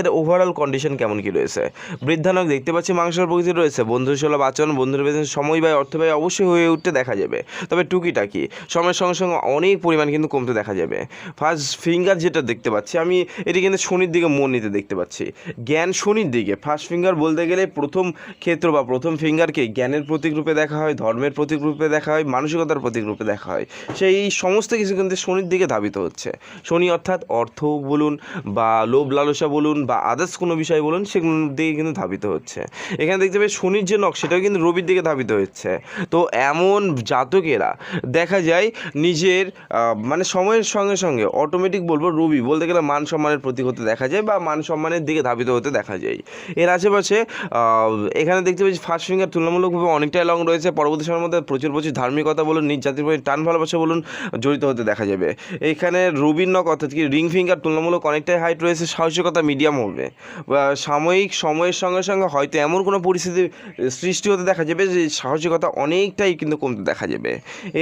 এর overall condition কেমন কি রয়েছে? বৃদ্ধানক দেখতে পাচ্ছি মাংসের প্রকৃতি রয়েছে। বন্ধুসুলভ আচরণ, বন্ধুর পেছনে সময় ব্যয়, অর্থ ব্যয় অবশ্যই হয়ে উঠতে দেখা যাবে। তবে টুকিটাকি সময়ের সঙ্গে সঙ্গে অনেক পরিমাণ কিন্তু কমতে দেখা যাবে। ফার্স্ট ফিঙ্গার যেটা দেখতে পাচ্ছি, আমি এটি কিন্তু শনির দিকে মন নিতে দেখতে পাচ্ছি। জ্ঞান শনির দিকে। ফার্স্ট ফিঙ্গার বলতে গেলে প্রথম ক্ষেত্র বা প্রথম ফিঙ্গারকে জ্ঞানের প্রতীক রূপে দেখা হয়, ধর্মের প্রতীক রূপে দেখা হয়, মানসিকতার প্রতীক রূপে দেখা হয়। সেই সমস্ত কিছু কিন্তু শনির দিকে ধাবিত হচ্ছে। শনি অর্থাৎ অর্থ বলুন বা লোভ লালসা বলুন বা আদার্স কোনো বিষয় বলুন, সেগুলোর দিকে কিন্তু ধাবিত হচ্ছে। এখানে দেখতে পাই শনির যে নখ সেটাও কিন্তু রবির দিকে ধাবিত হচ্ছে। তো এমন জাতকেরা, দেখা যায় নিজের মানে সময়ের সঙ্গে সঙ্গে অটোমেটিক বলব রবি বলতে গেলে মান সম্মানের প্রতীক হতে দেখা যায় বা মান সম্মানের দিকে ধাবিত হতে দেখা যায়। এর আশেপাশে এখানে দেখতে পাচ্ছি ফার্স্ট ফিঙ্গার তুলনামূলকভাবে অনেকটাই লং রয়েছে। পরবর্তী সময়ের মধ্যে প্রচুর প্রচুর ধার্মিকতা বলুন, নিজ জাতির প্রতি টান ভালোবাসা বলুন, জড়িত হতে দেখা যাবে। এইখানে রবির নখ অর্থাৎ কি রিং ফিঙ্গার তুলনামূলক অনেকটাই হাইট রয়েছে, সাহসিকতা মিডিয়াম হবে বা সাময়িক সময়ের সঙ্গে সঙ্গে হয়তো এমন কোনো পরিস্থিতি সৃষ্টি হতে দেখা যাবে যে সাহসিকতা অনেকটাই কিন্তু কমতে দেখা যাবে।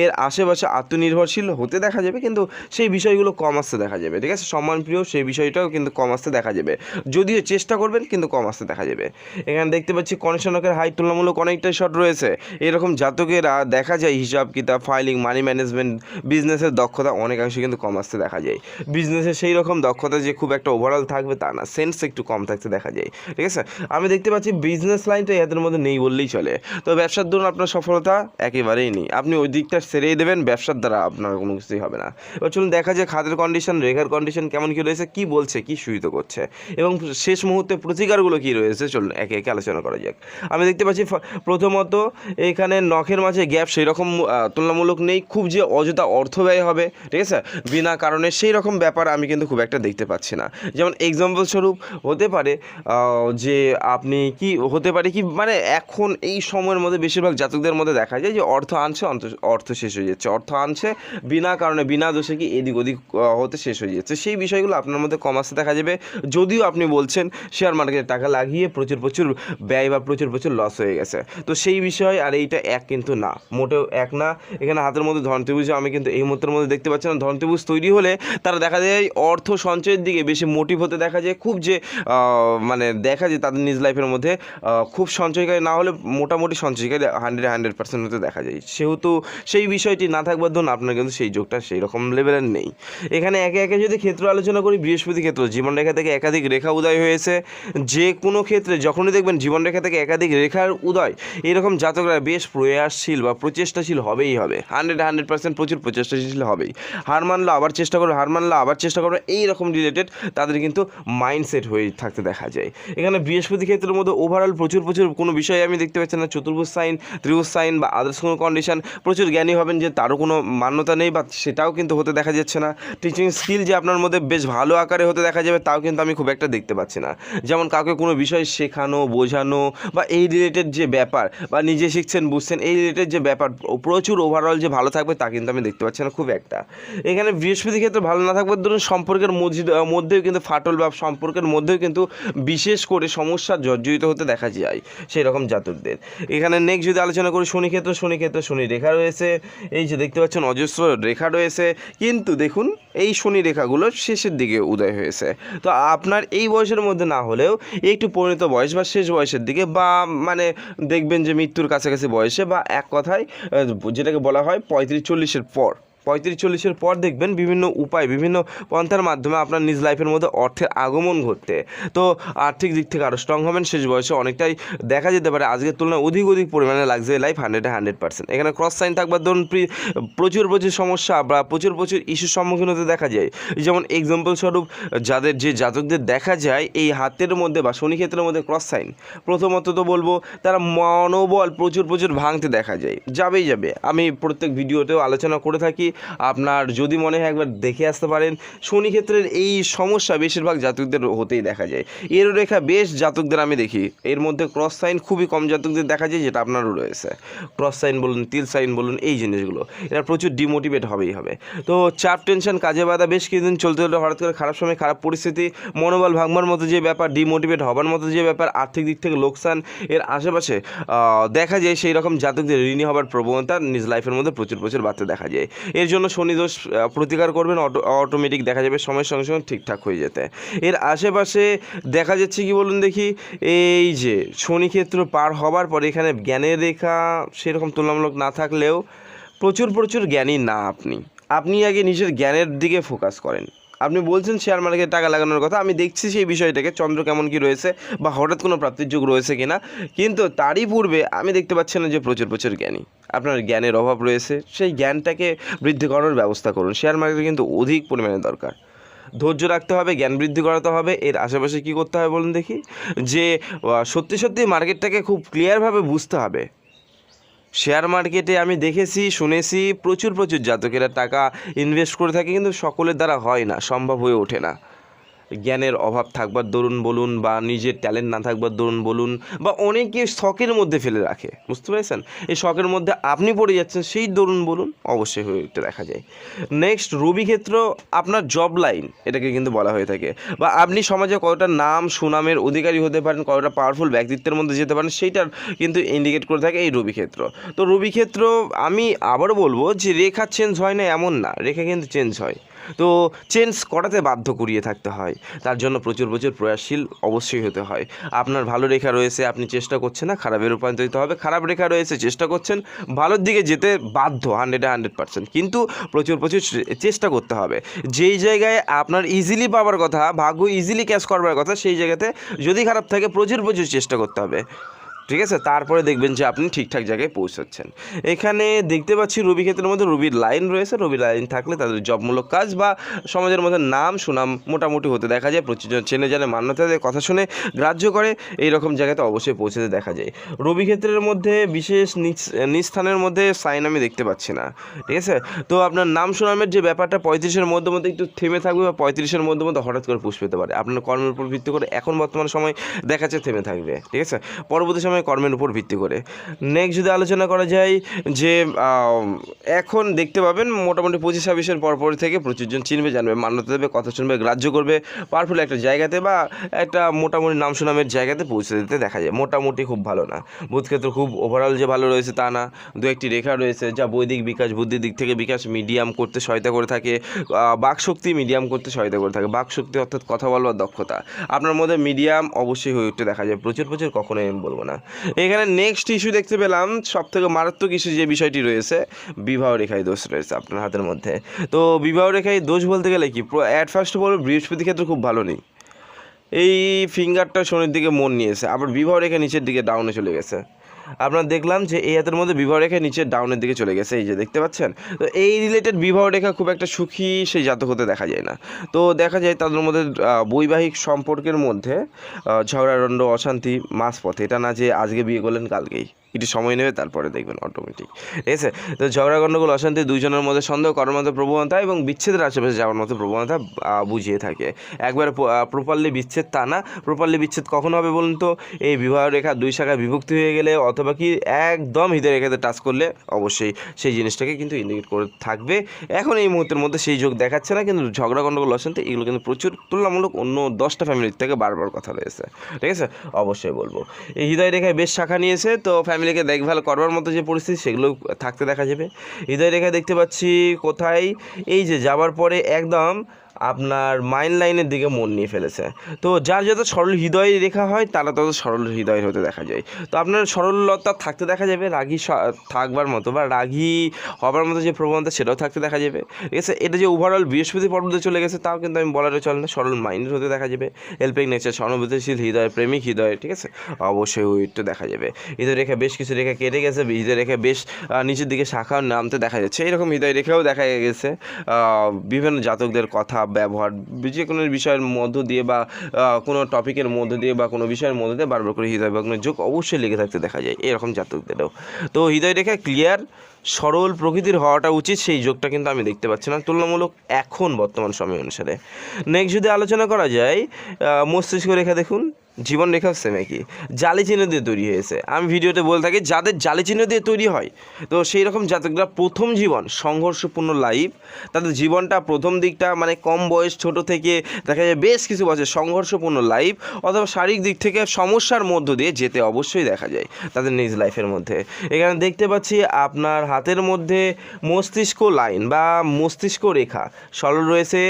এর আশেপাশে আত্মনির্ভরশীল হতে দেখা যাবে কিন্তু সেই বিষয়গুলো কম আসতে দেখা যাবে, ঠিক আছে? সম্মানপ্রিয় সেই বিষয়টাও কিন্তু কম আসতে দেখা যাবে। যদিও চেষ্টা করবেন কিন্তু কম আসতে দেখা যাবে। এখানে দেখতে পাচ্ছি কনেকশনকের হাই তুলনামূলক অনেকটাই শর্ট রয়েছে। এরকম জাতকেরা দেখা যায় হিসাব, কিতাব ফাইলিং মানি ম্যানেজমেন্ট বিজনেসের দক্ষতা অনেকাংশে কিন্তু কম আসতে দেখা যায়। বিজনেসে সেই রকম দক্ষতা যে খুব একটা ওভারঅল থাকবে তা না। সেন্স একটু কম থাকতে দেখা যায়, ঠিক আছে? আমি দেখতে পাচ্ছি বিজনেস লাইনটা এদের মধ্যে নেই বললেই চলে। তো ব্যবসার ধরুন আপনার সফলতা একেবারেই নেই। আপনি ওই দিকটা সেরেই দেবেন, ব্যবসার দ্বারা আপনার কোনো কিছুই হবে না। এবার চলুন দেখা যায় খাদের কন্ডিশন রেখার কন্ডিশন কেমন কী রয়েছে, কী বলছে, কী সুবিধা করছে। এবং শেষ মুহূর্তে প্রতিকারগুলো কী রয়েছে, চলুন একে একে আলোচনা করা যাক। আমি দেখতে পাচ্ছি প্রথমত এখানে নখের মাঝে গ্যাপ সেই রকম তুলনামূলক নেই, খুব যে অযথা অর্থ ব্যয় হবে, ঠিক আছে? বিনা কারণে সেই রকম ব্যাপার আমি কিন্তু খুব একটা দেখতে পাচ্ছি না। যেমন এক্সাম্পল হতে পারে যে আপনি কি হতে পারে কি মানে এখন এই সময়ের মধ্যে বেশিরভাগ জাতকদের মধ্যে দেখা যায় যে অর্থ আনছে, অন্ত- অর্থ শেষ হয়ে যাচ্ছে। অর্থ আনছে বিনা কারণে, বিনা দোষে কি এদিক ওদিক হতে শেষ হয়ে যাচ্ছে। সেই বিষয়গুলো আপনার মধ্যে কম আসতে দেখা যাবে। যদিও আপনি বলছেন শেয়ার মার্কেটে টাকা লাগিয়ে প্রচুর প্রচুর ব্যয় বা প্রচুর প্রচুর লস হয়ে গেছে। তো সেই বিষয়, আর এইটা এক কিন্তু না, মোটেও এক না। এখানে হাতের মধ্যে ধনত্রিভুজ আমি কিন্তু এই মুহূর্তের মধ্যে দেখতে পাচ্ছি না। ধনত্রিভুজ তৈরি হলে তারা দেখা যায় অর্থ সঞ্চয়ের দিকে বেশি মোটিভ হতে দেখা যায়। খুব যে মানে দেখা যায় তাদের নিজ লাইফের মধ্যে খুব সঞ্চয়কারী না হলে মোটামুটি সঞ্চয়কারী হান্ড্রেড হান্ড্রেড পার্সেন্ট হতে দেখা যায়। সেহেতু সেই বিষয়টি না থাকবার ধরুন আপনার কিন্তু সেই যোগটা সেই রকম লেভেলের নেই। এখানে একে একে যদি ক্ষেত্র আলোচনা করি, বৃহস্পতি ক্ষেত্র, জীবনরেখা থেকে একাধিক রেখা উদয় হয়েছে। যে কোনো ক্ষেত্রে যখনই দেখবেন জীবনরেখা থেকে একাধিক রেখার উদয়, এরকম জাতকরা বেশ প্রয়াসশীল বা প্রচেষ্টাশীল হবেই হবে। হান্ড্রেড হান্ড্রেড পার্সেন্ট প্রচুর প্রচেষ্টাশীল হবেই। হার মানলো আবার চেষ্টা করবে, হার মানলো আবার চেষ্টা করবে এই রকম রিলেটেড তাদের কিন্তু মাইন্ডসেট হয়ে থাকতে দেখা যায়। এখানে বৃহস্পতি ক্ষেত্রের মধ্যে ওভারঅল প্রচুর প্রচুর কোনো বিষয় আমি দেখতে পাচ্ছি না। চতুর্ভুজ সাইন ত্রিভুজ সাইন বা আদার্স কোনো কন্ডিশন প্রচুর জ্ঞানী হবেন যে তারও কোনো মান্যতা নেই বা সেটাও কিন্তু হতে দেখা যাচ্ছে না। টিচিং স্কিল যে আপনার মধ্যে বেশ ভালো আকারে হতে দেখা যাবে, তাও কিন্তু আমি খুব একটা দেখতে পাচ্ছি না। যেমন কাউকে কোনো বিষয় শেখানো, বোঝানো বা এই রিলেটেড যে ব্যাপার বা নিজে শিখছেন, বুঝছেন, এই রিলেটেড যে ব্যাপার প্রচুর ওভারঅল যে ভালো থাকবে, তা কিন্তু আমি দেখতে পাচ্ছি না খুব একটা। এখানে বৃহস্পতি ক্ষেত্রে ভালো না থাকবে ধরুন সম্পর্কের মধ্যে, মধ্যেও কিন্তু ফাটল বা সম্পর্কের মধ্যেও কিন্তু বিশেষ করে সমস্যা জর্জরিত হতে দেখা যায় সেই রকম জাতকদের। এখানে নেক্সট যদি আলোচনা করি শনি ক্ষেত্র শনি ক্ষেত্র শনি রেখা রয়েছে। এই যে দেখতে পাচ্ছেন অজস্র রেখা রয়েছে। কিন্তু দেখুন, এই শনি রেখাগুলো শেষের দিকে উদয় হয়েছে। তো আপনার এই বয়সের মধ্যে না হলেও একটু পরিণত বয়স বা শেষ বয়সের দিকে বা মানে দেখবেন যে মৃত্যুর কাছাকাছি বয়সে বা এক কথায় যেটাকে বলা হয় পঁয়ত্রিশ চল্লিশের পর পঁয়ত্রিশ চল্লিশের পর দেখবেন বিভিন্ন উপায়, বিভিন্ন পন্থার মাধ্যমে আপনার নিজ লাইফের মধ্যে অর্থের আগমন ঘটতে। তো আর্থিক দিক থেকে আরও স্ট্রং হবেন, শেষ বয়সে অনেকটাই দেখা যেতে পারে। আজকের তুলনায় অধিক অধিক পরিমাণে লাগছে লাইফ হান্ড্রেডে হান্ড্রেড পার্সেন্ট এখানে ক্রস সাইন থাকবার ধরুন প্রচুর প্রচুর সমস্যা বা প্রচুর প্রচুর ইস্যুর সম্মুখীন হতে দেখা যায়। যেমন এক্সাম্পল স্বরূপ যাদের যে জাতকদের দেখা যায়, এই হাতের মধ্যে বা শনি ক্ষেত্রের মধ্যে ক্রস সাইন প্রথমত তো বলব, তারা মনোবল প্রচুর প্রচুর ভাঙতে দেখা যায়। যাবেই যাবে। আমি প্রত্যেক ভিডিওতেও আলোচনা করে থাকি। আপনার যদি মনে হয় একবার দেখে আসতে পারেন শনি ক্ষেত্রের এই সমস্যা বেশিরভাগ জাতকদের হতেই দেখা যায়। এর রেখা বেশ জাতকদের আমি দেখি। এর মধ্যে ক্রস সাইন খুবই কম জাতকদের দেখা যায়, যেটা আপনারও রয়েছে। ক্রস সাইন বলুন, তিল সাইন বলুন, এই জিনিসগুলো। এরা প্রচুর ডিমোটিভেট হবেই হবে। তো চাপ টেনশন কাজে বাধা বেশ কিছুদিন চলতে হলে, হঠাৎ করে খারাপ সময় খারাপ পরিস্থিতি, মনোবল ভাঙবার মতো যে ব্যাপার ডিমোটিভেট হবার মতো যে ব্যাপার, আর্থিক দিক থেকে লোকসান, এর আশেপাশে দেখা যায় সেই রকম জাতকদের ঋণী হবার প্রবণতা নিজ লাইফের মধ্যে প্রচুর প্রচুর বাড়তে দেখা যায়। এর জন্য শনিদোষ প্রতিকার করবেন, অটো অটোমেটিক দেখা যাবে সময়ের সঙ্গে সঙ্গে ঠিকঠাক হয়ে যেতে। এর আশেপাশে দেখা যাচ্ছে কি বলুন দেখি, এই যে শনি ক্ষেত্র পার হবার পরে এখানে জ্ঞানের রেখা সেরকম তুলনামূলক না থাকলেও প্রচুর প্রচুর জ্ঞানী না আপনি। আপনি আগে নিজের জ্ঞানের দিকে ফোকাস করেন। আপনি বলছেন শেয়ার মার্কেটে টাকা লাগানোর কথা, আমি দেখছি সেই বিষয়টাকে, চন্দ্র কেমন কি রয়েছে বা হঠাৎ কোনো প্রাপ্তির যুগ রয়েছে কিনা। কিন্তু তারই পূর্বে আমি দেখতে পাচ্ছি না যে প্রচুর প্রচুর জ্ঞানী। আপনার জ্ঞানের অভাব রয়েছে, সেই জ্ঞানটাকে বৃদ্ধি করার ব্যবস্থা করুন। শেয়ার মার্কেটে কিন্তু অধিক পরিমাণে দরকার। ধৈর্য রাখতে হবে, জ্ঞান বৃদ্ধি করাতে হবে, এর আশেপাশে কী করতে হবে বলুন দেখি? যে সত্যি সত্যি মার্কেটটাকে খুব ক্লিয়ারভাবে বুঝতে হবে। শেয়ার মার্কেটে আমি দেখেছি, শুনেছি, প্রচুর প্রচুর জাতকেরা টাকা ইনভেস্ট করে থাকে, কিন্তু সকলের দ্বারা হয় না, সম্ভব হয়ে ওঠে না। জ্ঞানের অভাব থাকবার দরুন বলুন বা নিজের ট্যালেন্ট না থাকবার দরুন বলুন বা অনেকে শখের মধ্যে ফেলে রাখে, বুঝতে পেরেছেন? এই শখের মধ্যে আপনি পড়ে যাচ্ছেন, সেই দরুন বলুন অবশ্যই হয়ে উঠতে দেখা যায়। নেক্সট রবি ক্ষেত্র আপনার জব লাইন এটাকে কিন্তু বলা হয়ে থাকে। বা আপনি সমাজে কতটা নাম, সুনামের অধিকারী হতে পারেন, কতটা পাওয়ারফুল ব্যক্তিত্বের মধ্যে যেতে পারেন, সেইটার কিন্তু ইন্ডিকেট করে থাকে এই রবি ক্ষেত্র তো রবি ক্ষেত্র আমি আবারও বলব যে রেখা চেঞ্জ হয় না, এমন না। রেখা কিন্তু চেঞ্জ হয়। তো চেঞ্জ করাতে বাধ্য করিয়ে থাকতে হয়। তার জন্য প্রচুর প্রচুর প্রয়াসশীল অবশ্যই হতে হয়। আপনার ভালো রেখা রয়েছে, আপনি চেষ্টা করছেন না, খারাপে রূপান্তরিত হবে, খারাপ রেখা রয়েছে, চেষ্টা করছেন ভালোর দিকে যেতে বাধ্য হান্ড্রেডে হান্ড্রেড পার্সেন্ট কিন্তু প্রচুর প্রচুর চেষ্টা করতে হবে। যেই জায়গায় আপনার ইজিলি পাওয়ার কথা, ভাগ্য ইজিলি ক্যাশ করবার কথা, সেই জায়গাতে যদি খারাপ থাকে, প্রচুর প্রচুর চেষ্টা করতে হবে। ঠিক আছে? তারপরে দেখবেন যে আপনি ঠিকঠাক জায়গায় পৌঁছাচ্ছেন। এখানে দেখতে পাচ্ছি রবি ক্ষেত্রের মধ্যে রবির লাইন রয়েছে। রবি লাইন থাকলে তাদের জবমূলক কাজ বা সমাজের মধ্যে নাম, সুনাম মোটামুটি হতে দেখা যায়। প্রচুরজন চেনে জানে, মান্যতা দেয়, কথা শুনে গ্রাহ্য করে। এই রকম জায়গাতে অবশ্যই পৌঁছাতে দেখা যায়। রবি ক্ষেত্রের মধ্যে বিশেষ নিচ নিজ স্থানের মধ্যে সাইন আমি দেখতে পাচ্ছি না। ঠিক আছে? তো আপনার নাম, সুনামের যে ব্যাপারটা পঁয়ত্রিশের মধ্যে মধ্যে একটু থেমে থাকবে বা পঁয়ত্রিশের মধ্যে মধ্যে হঠাৎ করে পুষ পেতে পারে। আপনার কর্মের উপর ভিত্তি করে এখন বর্তমান সময় দেখা যাচ্ছে থেমে থাকবে। ঠিক আছে? পরবর্তী সময় কর্মের উপর ভিত্তি করে। নেক্সট যদি আলোচনা করা যায় যে এখন দেখতে পাবেন মোটামুটি পঁচিশ ছাব্বিশের পরপর থেকে প্রচুরজন চিনবে, জানবে, মান্যতা দেবে, কথা শুনবে, গ্রাহ্য করবে। পাওয়ারফুল একটা জায়গাতে বা একটা মোটামুটি নাম সুনামের জায়গাতে পৌঁছে দিতে দেখা যায়। মোটামুটি খুব ভালো না। বুধক্ষেত্র খুব ওভারঅল যে ভালো রয়েছে তা না। দু একটি রেখা রয়েছে যা বৈদিক বিকাশ, বুদ্ধির দিক থেকে বিকাশ মিডিয়াম করতে সহায়তা করে থাকে। বাকশক্তি মিডিয়াম করতে সহায়তা করে থাকে। বাকশক্তি অর্থাৎ কথা বলবার দক্ষতা। আপনার মধ্যে মিডিয়াম অবশ্যই হয়ে উঠতে দেখা যায়। প্রচুর প্রচুর কখনোই আমি বলব না। এখানে নেক্সট ইস্যু দেখতে পেলাম সব থেকে মারাত্মক ইস্যু যে বিষয়টি রয়েছে, বিবাহ রেখায় দোষ রয়েছে আপনার হাতের মধ্যে। তো বিবাহ রেখায় দোষ বলতে গেলে কি? অ্যাট ফার্স্ট বলব বৃহস্পতি ক্ষেত্রে খুব ভালো নেই। এই ফিঙ্গারটা শনির দিকে মন নিয়েছে, আবার বিবাহ রেখা নিচের দিকে ডাউনে চলে গেছে। আপনার দেখলাম যে এই হাতের মধ্যে বিবাহ রেখা নিচের ডাউনের দিকে চলে গেছে, এই যে দেখতে পাচ্ছেন? তো এই রিলেটেড বিবাহ রেখা খুব একটা সুখী সেই জাতক হতে দেখা যায় না। তো দেখা যায় তাদের মধ্যে বৈবাহিক সম্পর্কের মধ্যে ঝগড়ারণ্ড অশান্তি, মাঝপথে। এটা না যে আজকে বিয়ে করলেন কালকেই। একটু সময় নেবে, তারপরে দেখবেন অটোমেটিক ঠিক আছে? তো ঝগড়া গণ্ডগোল অশান্তি দুইজনের মধ্যে সন্দেহ, করার মধ্যে প্রবণতা এবং বিচ্ছেদের আশেপাশে যাওয়ার মতো প্রবণতা বুঝিয়ে থাকে। একবারে প্রপারলি বিচ্ছেদ তা না। প্রপারলি বিচ্ছেদ কখন হবে বলুন তো? এই বিবাহ রেখা দুই শাখায় বিভক্তি হয়ে গেলে অথবা কি একদম হৃদয় রেখাতে টাচ করলে অবশ্যই সেই জিনিসটাকে কিন্তু ইন্ডিকেট করে থাকবে। এখন এই মুহূর্তের মধ্যে সেই যোগ দেখাচ্ছে না, কিন্তু ঝগড়া গণ্ডগোল অশান্তি এগুলো কিন্তু প্রচুর তুলনামূলক অন্য দশটা ফ্যামিলির থেকে বারবার কথা রয়েছে। ঠিক আছে? অবশ্যই বলব। এই হৃদয় রেখায় বেশ শাখা নিয়েছে, তো ফ্যামিলিকে দেখভাল করবার মতো যে পরিস্থিতি, সেগুলো থাকতে দেখা যাবে। হৃদয় রেখায় দেখতে পাচ্ছি কোথায়? এই যে যাবার পরে একদম আপনার মাইন্ড লাইনের দিকে মন নিয়ে ফেলেছে। তো যার যত সরল হৃদয় রেখা হয়, তারা তত সরল হৃদয় হতে দেখা যায়। তো আপনার সরলতা থাকতে দেখা যাবে, রাগী থাকবার মতো বা রাগী হবার মতো যে প্রবণতা, সেটাও থাকতে দেখা যাবে। ঠিক আছে? এটা যে ওভারঅল বৃহস্পতি পর্বতে চলে গেছে, তাও কিন্তু আমি বলারও চলে না, সরল মাইন্ডের হতে দেখা যাবে। হেল্পিং নেচার সহানুভূতিশীল হৃদয়, প্রেমিক হৃদয়, ঠিক আছে? অবশ্যই ওইটা দেখা যাবে। হৃদয় রেখা বেশ কিছু রেখা কেটে গেছে, হৃদয় রেখা বেশ নিচের দিকে শাখা নামতে দেখা যাচ্ছে। এরকম হৃদয় রেখাও দেখা গেছে। বিভিন্ন জাতকদের কথা ব্যবহার যে কোনো বিষয়ের মধ্য দিয়ে বা কোনো টপিকের মধ্য দিয়ে বা কোনো বিষয়ের মধ্য দিয়ে বারবার করে হৃদয় ভগ্নের যোগ অবশ্যই লেগে থাকতে দেখা যায়, এরকম জাতকদেরও। তো হৃদয় রেখা ক্লিয়ার সরল প্রকৃতির হওয়াটা উচিত, সেই যোগটা কিন্তু আমি দেখতে পাচ্ছি না। তুলনামূলক এখন বর্তমান সময় অনুসারে। নেক্সট যদি আলোচনা করা যায় মস্তিষ্ক রেখা দেখুন। জীবন রেখাও সেম একই জালি চিহ্ন দিয়ে তৈরি হয়েছে। আমি ভিডিওতে বলে থাকি, যাদের জালি চিহ্ন দিয়ে তৈরি হয়, তো সেই রকম জাতকরা প্রথম জীবন, সংঘর্ষপূর্ণ লাইফ তাদের জীবনটা প্রথম দিকটা মানে কম বয়স, ছোট থেকে দেখা যায় বেশ কিছু বছর সংঘর্ষপূর্ণ লাইফ অথবা শারীরিক দিক থেকে সমস্যার মধ্য দিয়ে যেতে অবশ্যই দেখা যায় তাদের নিজ লাইফের মধ্যে। এখানে দেখতে পাচ্ছি আপনার হাতের মধ্যে মস্তিষ্ক লাইন বা মস্তিষ্ক রেখা সরল রয়েছে।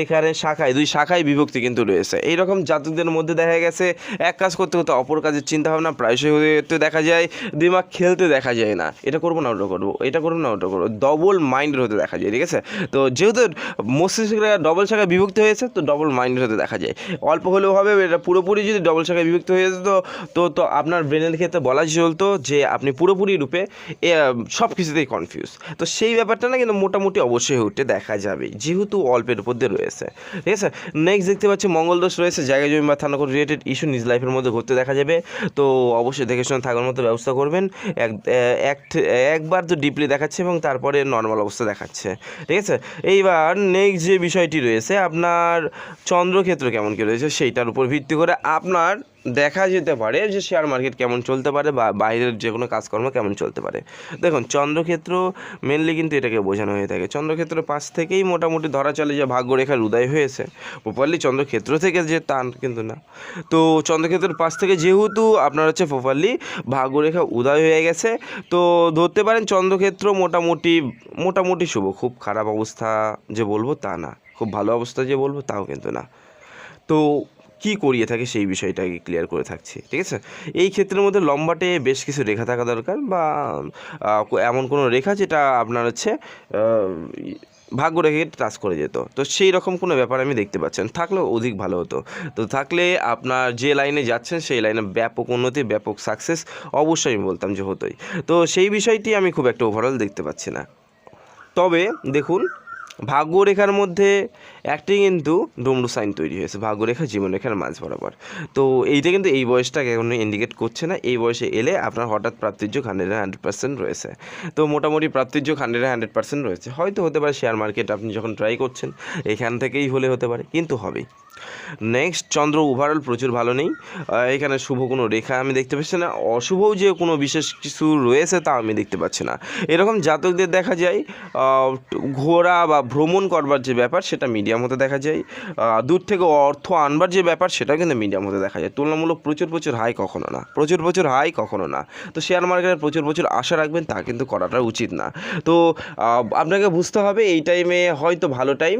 এখানে শাখায়, দুই শাখায় বিভক্তি কিন্তু রয়েছে। এইরকম জাতকদের মধ্যে দেখা গেছে এক কাজ করতে করতে অপর কাজের চিন্তা ভাবনা প্রায়শই হতে দেখা যায়, দিমাগ খেলতে দেখা যায় না। এটা করব না, ওটা করব, এটা করব না, ওটা করব। ডবল মাইন্ডের হতে দেখা যায়, ঠিক আছে? তো যেহেতু মস্তিষ্ক ডবল শাখায় বিভক্ত হয়েছে তো ডবল মাইন্ডের হতে দেখা যায়। অল্প হলেও হবে, এটা পুরোপুরি যদি ডবল শাখায় বিভক্ত হয়ে যেত, তো তো আপনার ব্রেনের ক্ষেত্রে বলা চলতো যে আপনি পুরোপুরি রূপে সব কিছুতেই কনফিউজ তো সেই ব্যাপারটা না কিন্তু মোটামুটি অবশ্যই হয়ে উঠতে দেখা যাবে, যেহেতু অল্পের উপর দিয়ে রয়েছে, ঠিক আছে? নেক্সট দেখতে পাচ্ছি মঙ্গল দোষ রয়েছে জায়গা জমি বা থানা রিলেটেড ইস্যু নিজ লাইফের মধ্যে ঘটতে দেখা যাবে। তো অবশ্যই দেখে শুনে থাকার মতো ব্যবস্থা করবেন। এক একবার তো ডিপলি দেখাচ্ছে এবং তারপরে নর্মাল অবস্থা দেখাচ্ছে। ঠিক আছে? এইবার নেক্সট যে বিষয়টি রয়েছে, আপনার চন্দ্রক্ষেত্র কেমন কী রয়েছে, সেইটার উপর ভিত্তি করে আপনার দেখা যেতে পারে যে শেয়ার মার্কেট কেমন চলতে পারে বা বাইরের যে কোনো কাজকর্ম কেমন চলতে পারে। দেখুন, চন্দ্রক্ষেত্র মেনলি কিন্তু এটাকে বোঝানো হয়ে থাকে। চন্দ্রক্ষেত্র পাশ থেকেই মোটামুটি ধরা চলে যে ভাগ্যরেখার উদয় হয়েছে। প্রপারলি চন্দ্রক্ষেত্র থেকে যে টান কিন্তু না। তো চন্দ্রক্ষেত্রের পাশ থেকে যেহেতু আপনার হচ্ছে প্রপারলি ভাগ্যরেখা উদয় হয়ে গেছে, তো ধরতে পারেন চন্দ্রক্ষেত্র মোটামুটি মোটামুটি শুভ। খুব খারাপ অবস্থা যে বলব তা না। খুব ভালো অবস্থা যে বলব তাও কিন্তু না। তো কী করিয়ে থাকে সেই বিষয়টাকে ক্লিয়ার করে থাকছি, ঠিক আছে? এই ক্ষেত্রের মধ্যে লম্বাটে বেশ কিছু রেখা থাকা দরকার বা এমন কোনো রেখা যেটা আপনার হচ্ছে ভাগ্য রেখে টাচ করে যেত। তো সেই রকম কোনো ব্যাপার আমি দেখতে পাচ্ছেন। থাকলেও অধিক ভালো হতো। তো থাকলে আপনার যে লাইনে যাচ্ছেন, সেই লাইনে ব্যাপক উন্নতি, ব্যাপক সাকসেস অবশ্যই আমি বলতাম যে হতোই। তো সেই বিষয়টি আমি খুব একটা ওভারঅল দেখতে পাচ্ছি না। তবে দেখুন ভাগ্যরেখার মধ্যে একটি কিন্তু ডুমরু সাইন তৈরি হয়েছে, ভাগ্যরেখা জীবনরেখার মাঝ বরাবর। তো এইটা কিন্তু এই বয়সটাকে এখনও ইন্ডিকেট করছে না, এই বয়সে এলে আপনার হঠাৎ প্রাপ্তির যোগ হান্ড্রেড হান্ড্রেড পার্সেন্ট রয়েছে। তো মোটামুটি প্রাপ্তির যোগ হান্ড্রেড হান্ড্রেড পার্সেন্ট রয়েছে। হয়তো হতে পারে শেয়ার মার্কেট আপনি যখন ট্রাই করছেন, এখান থেকেই হলে হতে পারে, কিন্তু হবেই। নেক্সট চন্দ্র ওভারঅল প্রচুর ভালো নেই। এখানে শুভ কোনো রেখা আমি দেখতে পাচ্ছি না। অশুভও যে কোনো বিশেষ কিছু রয়েছে তা আমি দেখতে পাচ্ছি না। এরকম জাতকদের দেখা যায় ঘোরা বা ভ্রমণ করবার যে ব্যাপার সেটা মিডিয়াম হতে দেখা যায়। দূর থেকে অর্থ আনবার যে ব্যাপার সেটাও কিন্তু মিডিয়াম হতে দেখা যায়। তুলনামূলক প্রচুর প্রচুর হাই কখনো না। প্রচুর প্রচুর হাই কখনো না। তো শেয়ার মার্কেটে প্রচুর প্রচুর আশা রাখবেন, তা কিন্তু করাটা উচিত না। তো আপনাকে বুঝতে হবে এই টাইমে হয়তো ভালো টাইম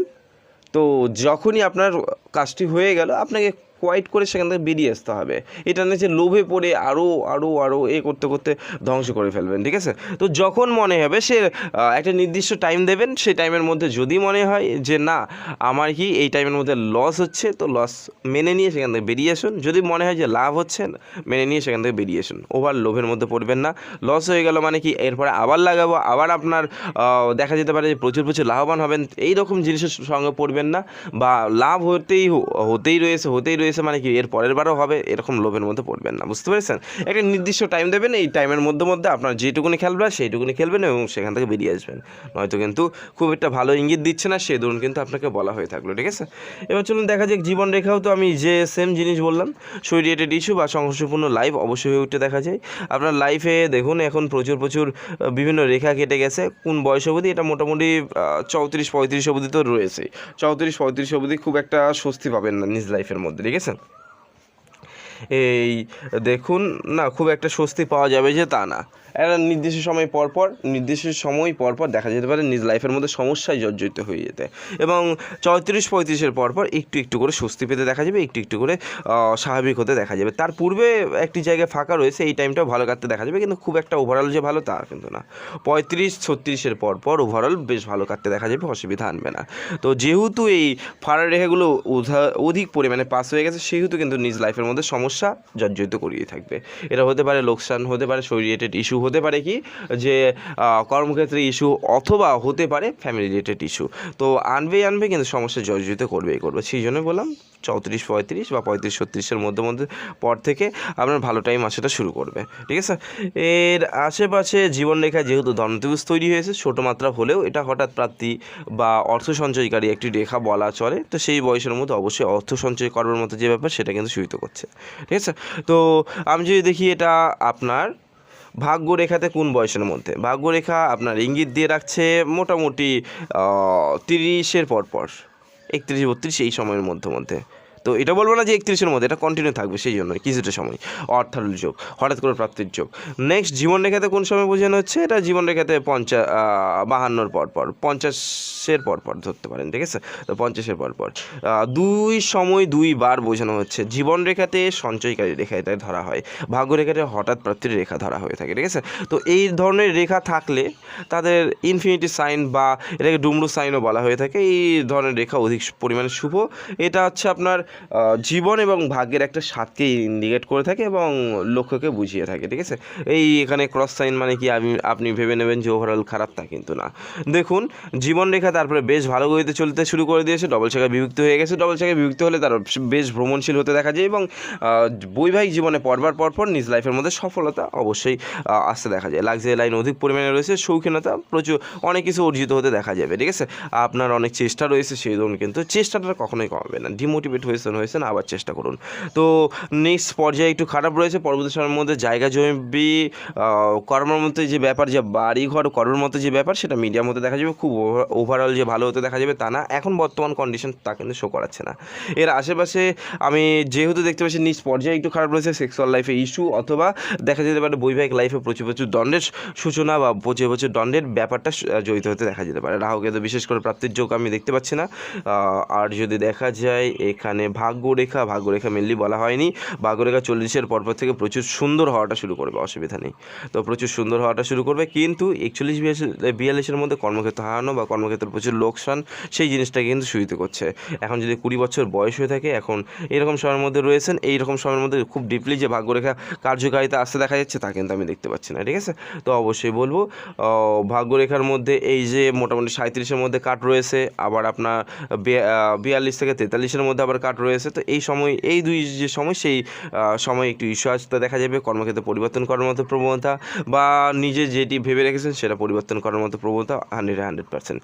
তো যখনই আপনার কাজটি হয়ে গেল আপনাকে কোয়াইট করে সেখান থেকে বেরিয়ে আসতে হবে। এটা না যে লোভে পড়ে আরও আরও আরও এ করতে করতে ধ্বংস করে ফেলবেন, ঠিক আছে? তো যখন মনে হবে সে একটা নির্দিষ্ট টাইম দেবেন, সেই টাইমের মধ্যে যদি মনে হয় যে না, আমার কি এই টাইমের মধ্যে লস হচ্ছে, তো লস মেনে নিয়ে সেখান থেকে বেরিয়ে আসুন। যদি মনে হয় যে লাভ হচ্ছে, মেনে নিয়ে সেখান থেকে বেরিয়ে আসুন। ওভার লোভের মধ্যে পড়বেন না। লস হয়ে গেল মানে কি, এরপরে আবার লাগাবো, আবার আপনার দেখা যেতে পারে যে প্রচুর প্রচুর লাভবান হবেন। এই রকম জিনিসের সঙ্গে পড়বেন না বা লাভ হতেই হতেই রয়েছে হতেই রয়েছে। মানে কি? এর পরের বারও হবে, এরকম লোভের মধ্যে পড়বেন না, বুঝতে পেরেছেন? একটা নির্দিষ্ট টাইম দেবেন, এই টাইমের মধ্যে মধ্যে আপনার যেটুকুনি খেলবেন সেইটুকুনি খেলবেন এবং সেখান থেকে বেরিয়ে আসবেন। নয়তো কিন্তু খুব একটা ভালো ইঙ্গিত দিচ্ছে না সেই ধরুন কিন্তু আপনাকে বলা হয়ে থাকল, ঠিক আছে? এবার চলুন দেখা যাক জীবন রেখাও তো আমি যে সেম জিনিস বললাম শরীরেটেড ইস্যু বা সংঘর্ষপূর্ণ লাইভ অবশ্যই হয়ে উঠতে দেখা যায়। আপনার লাইফে দেখুন, এখন প্রচুর প্রচুর বিভিন্ন রেখা কেটে গেছে, কোন বয়স অবধি? এটা মোটামুটি চৌত্রিশ, পঁয়ত্রিশ অবধি তো রয়েছে। চৌত্রিশ, পঁয়ত্রিশ অবধি খুব একটা স্বস্তি পাবেন না নিজ লাইফের মধ্যে, ঠিক এই দেখুন না খুব একটা স্বস্তি পাওয়া যাবে যে তা না। একটা নির্দিষ্ট সময় পর পর, নির্দিষ্ট সময় পর পর দেখা যেতে পারে নিজ লাইফের মধ্যে সমস্যায় জর্জরিত হয়ে যেতে। এবং চৌত্রিশ পঁয়ত্রিশের পর পর একটু একটু করে স্বস্তি পেতে দেখা যাবে, একটু একটু করে স্বাভাবিক হতে দেখা যাবে। তার পূর্বে একটি জায়গায় ফাঁকা রয়েছে, এই টাইমটাও ভালো কাটতে দেখা যাবে, কিন্তু খুব একটা ওভারঅল যে ভালো তা কিন্তু না। পঁয়ত্রিশ, ছত্রিশের পর পর ওভারঅল বেশ ভালো কাটতে দেখা যাবে, অসুবিধা আনবে না। তো যেহেতু এই ফাড়া রেখাগুলো অধিক পরিমাণে পাস হয়ে গেছে, সেহেতু কিন্তু নিজ লাইফের মধ্যে সমস্যা জর্জরিত করিয়ে থাকবে। এটা হতে পারে লোকসান, হতে পারে শরীরেটেড ইস্যু হতে পারে কি? যে কর্মক্ষেত্রে ইস্যু অথবা হতে পারে ফ্যামিলি রিলেটেড ইস্যু তো আনবে আনবে কিন্তু সমস্যা জর্জরিত করবেই করবে। সেই জন্য বললাম, চৌত্রিশ, পঁয়ত্রিশ বা পঁয়ত্রিশ, ছত্রিশের মধ্যে মধ্যে, পর থেকে আপনার ভালো টাইম আসাটা শুরু করবে। ঠিক আছে? এর আশেপাশে জীবনরেখা যেহেতু ধনতেবুজ তৈরি হয়েছে, ছোটো মাত্রা হলেও এটা হঠাৎ প্রাপ্তি বা অর্থ সঞ্চয়কারী একটি রেখা বলা চলে। তো সেই বয়সের মধ্যে অবশ্যই অর্থ সঞ্চয় করবার মতো যে ব্যাপার, সেটা কিন্তু সুহিত করছে। ঠিক আছে? তো আমি যদি দেখি এটা আপনার ভাগ্যরেখাতে কোন বয়সের মধ্যে? ভাগ্যরেখা আপনার ইঙ্গিত দিয়ে রাখছে মোটামুটি তিরিশের পরপর পর একত্রিশ, বত্রিশ এই সময়ের মধ্যে মধ্যে। তো এটা বলব না যে একত্রিশের মধ্যে এটা কন্টিনিউ থাকবে সেই জন্য কিছুটা সময়। অর্থাৎ যোগ হঠাৎ করে প্রাপ্তির যোগ। নেক্সট জীবনরেখাতে কোন সময় বোঝানো হচ্ছে? এটা জীবনরেখাতে পঞ্চা আহ, বাহান্নর পর পর পঞ্চাশের পর পর ধরতে পারেন ঠিক আছে? তো পঞ্চাশের পর পর। দুই সময় দুইবার বোঝানো হচ্ছে। জীবনরেখাতে সঞ্চয়কারী রেখা এটা ধরা হয়। ভাগ্যরেখাতে হঠাৎ প্রাপ্তির রেখা ধরা হয়ে থাকে ঠিক আছে? তো এই ধরনের রেখা থাকলে তাদের ইনফিনিটি সাইন বা এটাকে ডুমরু সাইনও বলা হয়ে থাকে। এই ধরনের রেখা অধিক পরিমাণে শুভ। এটা হচ্ছে আপনার জীবন এবং ভাগ্যের একটা স্বাদকে ইন্ডিকেট করে থাকে এবং লক্ষ্যকে বুঝিয়ে থাকে, ঠিক আছে? এই এখানে ক্রস সাইন মানে কি? আমি, আপনি ভেবে নেবেন যে ওভারঅল খারাপ তা কিন্তু না। দেখুন জীবন রেখা তারপরে বেশ ভালো গতিতে চলতে শুরু করে দিয়েছে ডবল শাখায় বিভক্ত হয়ে গেছে। ডবল শাখায় বিভক্ত হলে তার বেশ ভ্রমণশীল হতে দেখা যায় এবং বৈবাহিক জীবনে পরবার পর পর নিজ লাইফের মধ্যে সফলতা অবশ্যই আসতে দেখা যায়। লাক্সারি লাইন অধিক পরিমাণে রয়েছে, শৌখিনতা প্রচুর, অনেক কিছু অর্জিত হতে দেখা যাবে, ঠিক আছে? আপনার অনেক চেষ্টা রয়েছে, সেই ধরুন কিন্তু চেষ্টাটা কখনোই কমাবে না। ডিমোটিভেট হয়েছেন হয়েছেন, আবার চেষ্টা করুন। তো নেক্সট পর্যায়ে একটু খারাপ রয়েছে, পরবর্তী সময়ের মধ্যে জায়গা জমি কর্মের মধ্যে যে ব্যাপার, যে বাড়ি ঘর কর্মের মতো যে ব্যাপার, সেটা মিডিয়ার মধ্যে দেখা যাবে। খুব ওভারঅল যে ভালো হতে দেখা যাবে তা না। এখন বর্তমান কন্ডিশন তা কিন্তু শো করাচ্ছে না। এর আশেপাশে আমি যেহেতু দেখতে পাচ্ছি নিজ পর্যায়ে একটু খারাপ রয়েছে সেক্সুয়াল লাইফে ইস্যু অথবা দেখা যেতে পারে বৈবাহিক লাইফে প্রচুর প্রচুর দণ্ডের সূচনা বা প্রচুর প্রচুর দণ্ডের ব্যাপারটা জড়িত হতে দেখা যেতে পারে। রাহুকে তো বিশেষ করে প্রাপ্তির যোগ আমি দেখতে পাচ্ছি না। আর যদি দেখা যায়, এখানে ভাগ্যরেখা ভাগ্যরেখা মেনলি বলা হয়নি। ভাগ্যরেখা চল্লিশের পরপর থেকে প্রচুর সুন্দর হওয়াটা শুরু করবে, অসুবিধা নেই। তো প্রচুর সুন্দর হওয়াটা শুরু করবে, কিন্তু একচল্লিশ বিয়াল্লিশের মধ্যে কর্মক্ষেত্র হারানো বা কর্মক্ষেত্রে প্রচুর লোকসান, সেই জিনিসটাকে কিন্তু সুবিধা করছে। এখন যদি কুড়ি বছর বয়স হয়ে থাকে, এখন এরকম সময়ের মধ্যে রয়েছেন এই রকম সময়ের মধ্যে খুব ডিপলি যে ভাগ্যরেখা কার্যকারিতা আসতে দেখা যাচ্ছে, তা কিন্তু আমি দেখতে পাচ্ছি না, ঠিক আছে? তো অবশ্যই বলব ভাগ্যরেখার মধ্যে এই যে মোটামুটি সাঁত্রিশের মধ্যে কাট রয়েছে, আবার আপনার বিয়াল্লিশ থেকে তেতাল্লিশের মধ্যে আবার কাট রয়েছে। তো এই সময়, এই দুই যে সময়, সেই সময় একটু ইস্যু দেখা যাবে কর্মক্ষেত্রে পরিবর্তন করার মতো প্রবণতা বা নিজে যেটি ভেবে রেখেছেন, সেটা পরিবর্তন করার মতো প্রবণতা হান্ড্রেড হান্ড্রেড পার্সেন্ট।